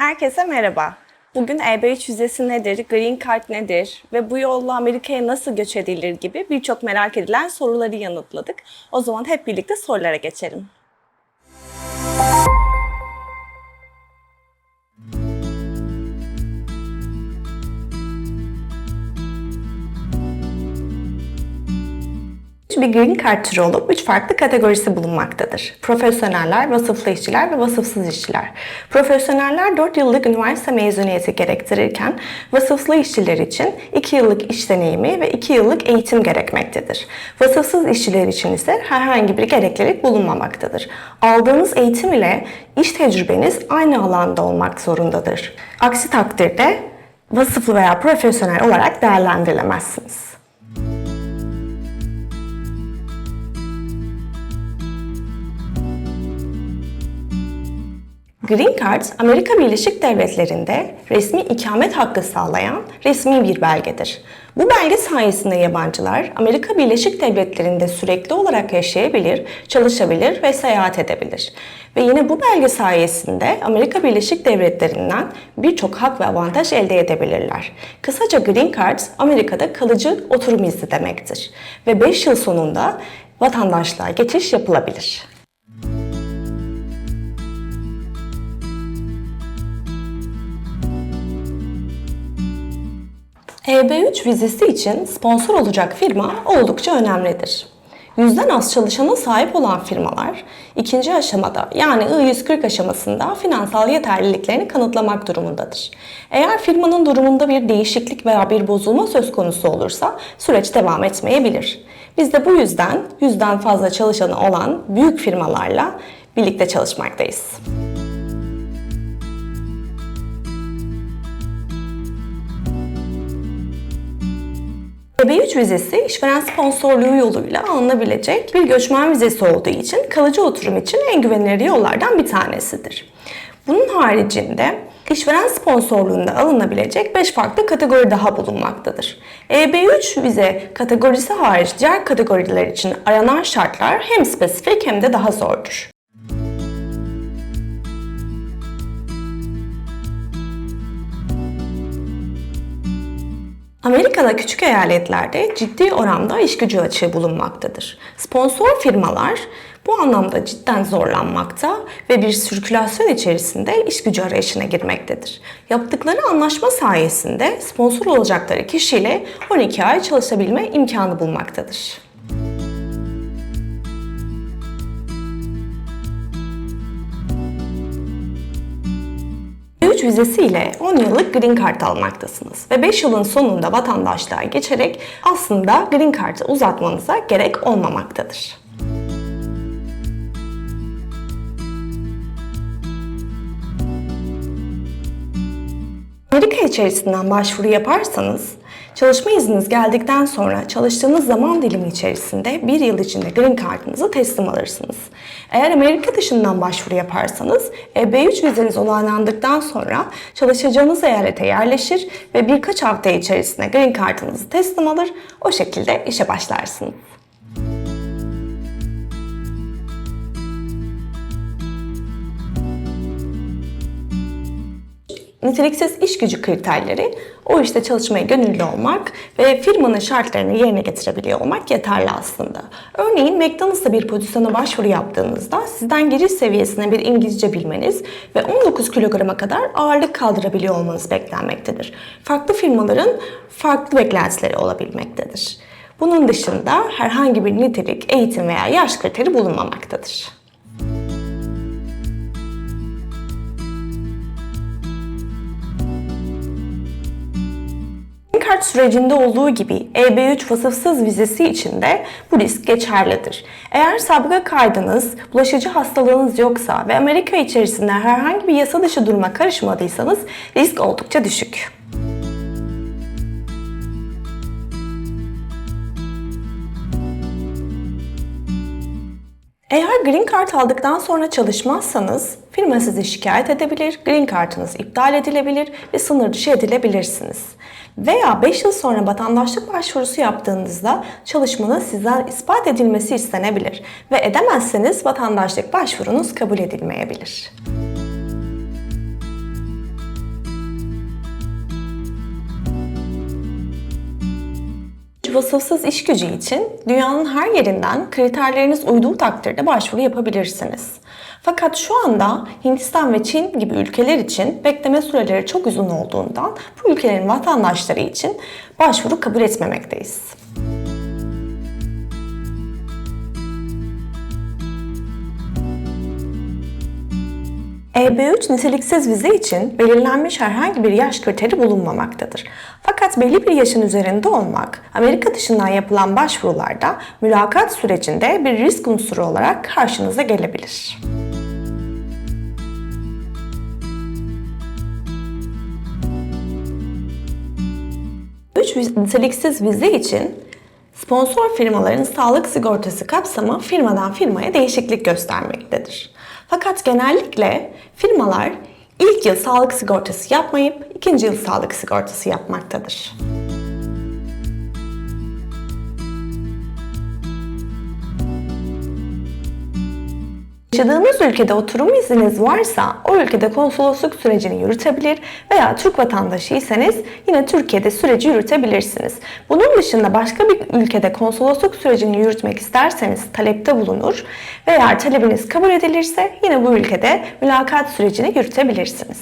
Herkese merhaba. Bugün EB3 vizesi nedir, Green Card nedir ve bu yolla Amerika'ya nasıl göç edilir gibi birçok merak edilen soruları yanıtladık. O zaman hep birlikte sorulara geçelim. Bir green card türü olup üç farklı kategorisi bulunmaktadır. Profesyoneller, vasıflı işçiler ve vasıfsız işçiler. Profesyoneller 4 yıllık üniversite mezuniyeti gerektirirken vasıflı işçiler için 2 yıllık iş deneyimi ve 2 yıllık eğitim gerekmektedir. Vasıfsız işçiler için ise herhangi bir gereklilik bulunmamaktadır. Aldığınız eğitim ile iş tecrübeniz aynı alanda olmak zorundadır. Aksi takdirde vasıflı veya profesyonel olarak değerlendirilemezsiniz. Green Card, Amerika Birleşik Devletleri'nde resmi ikamet hakkı sağlayan resmi bir belgedir. Bu belge sayesinde yabancılar Amerika Birleşik Devletleri'nde sürekli olarak yaşayabilir, çalışabilir ve seyahat edebilir. Ve yine bu belge sayesinde Amerika Birleşik Devletleri'nden birçok hak ve avantaj elde edebilirler. Kısaca Green Card, Amerika'da kalıcı oturum izni demektir. Ve 5 yıl sonunda vatandaşlığa geçiş yapılabilir. EB3 vizesi için sponsor olacak firma oldukça önemlidir. Yüzden az çalışana sahip olan firmalar ikinci aşamada yani I-140 aşamasında finansal yeterliliklerini kanıtlamak durumundadır. Eğer firmanın durumunda bir değişiklik veya bir bozulma söz konusu olursa süreç devam etmeyebilir. Biz de bu yüzden yüzden fazla çalışanı olan büyük firmalarla birlikte çalışmaktayız. EB3 vizesi işveren sponsorluğu yoluyla alınabilecek bir göçmen vizesi olduğu için kalıcı oturum için en güvenilir yollardan bir tanesidir. Bunun haricinde işveren sponsorluğunda alınabilecek 5 farklı kategori daha bulunmaktadır. EB3 vize kategorisi hariç diğer kategoriler için aranan şartlar hem spesifik hem de daha zordur. Amerika'da küçük eyaletlerde ciddi oranda iş gücü açığı bulunmaktadır. Sponsor firmalar bu anlamda cidden zorlanmakta ve bir sirkülasyon içerisinde iş gücü arayışına girmektedir. Yaptıkları anlaşma sayesinde sponsor olacakları kişiyle 12 ay çalışabilme imkanı bulmaktadır. Üç vizesi ile 10 yıllık Green Card almaktasınız ve 5 yılın sonunda vatandaşlığa geçerek aslında Green Card'ı uzatmanıza gerek olmamaktadır. Amerika içerisinden başvuru yaparsanız Çalışma izniniz geldikten sonra çalıştığınız zaman dilimi içerisinde bir yıl içinde Green Card'ınızı teslim alırsınız. Eğer Amerika dışından başvuru yaparsanız EB3 vizeniz onaylandıktan sonra çalışacağınız eyalete yerleşir ve birkaç hafta içerisinde Green Card'ınızı teslim alır, o şekilde işe başlarsınız. Niteliksiz iş gücü kriterleri o işte çalışmaya gönüllü olmak ve firmanın şartlarını yerine getirebiliyor olmak yeterli aslında. Örneğin McDonald's'ta bir pozisyona başvuru yaptığınızda sizden giriş seviyesine bir İngilizce bilmeniz ve 19 kilograma kadar ağırlık kaldırabiliyor olmanız beklenmektedir. Farklı firmaların farklı beklentileri olabilmektedir. Bunun dışında herhangi bir nitelik, eğitim veya yaş kriteri bulunmamaktadır. Kart sürecinde olduğu gibi EB3 vasıfsız vizesi için de bu risk geçerlidir. Eğer sabıka kaydınız, bulaşıcı hastalığınız yoksa ve Amerika içerisinde herhangi bir yasa dışı duruma karışmadıysanız risk oldukça düşük. Eğer Green Card aldıktan sonra çalışmazsanız firma sizi şikayet edebilir, Green Card'ınız iptal edilebilir ve sınır dışı edilebilirsiniz. Veya 5 yıl sonra vatandaşlık başvurusu yaptığınızda çalışmanız sizden ispat edilmesi istenebilir ve edemezseniz vatandaşlık başvurunuz kabul edilmeyebilir. Vasıfsız iş gücü için dünyanın her yerinden kriterleriniz uyduğu takdirde başvuru yapabilirsiniz. Fakat şu anda Hindistan ve Çin gibi ülkeler için bekleme süreleri çok uzun olduğundan bu ülkelerin vatandaşları için başvuru kabul etmemekteyiz. EB3 niteliksiz vize için belirlenmiş herhangi bir yaş kriteri bulunmamaktadır. Fakat belli bir yaşın üzerinde olmak, Amerika dışından yapılan başvurularda mülakat sürecinde bir risk unsuru olarak karşınıza gelebilir. 3 niteliksiz vize için sponsor firmaların sağlık sigortası kapsamı firmadan firmaya değişiklik göstermektedir. Fakat genellikle firmalar ilk yıl sağlık sigortası yapmayıp ikinci yıl sağlık sigortası yapmaktadır. Yaşadığınız ülkede oturum izniniz varsa o ülkede konsolosluk sürecini yürütebilir veya Türk vatandaşıysanız yine Türkiye'de süreci yürütebilirsiniz. Bunun dışında başka bir ülkede konsolosluk sürecini yürütmek isterseniz talepte bulunur veya talebiniz kabul edilirse yine bu ülkede mülakat sürecini yürütebilirsiniz.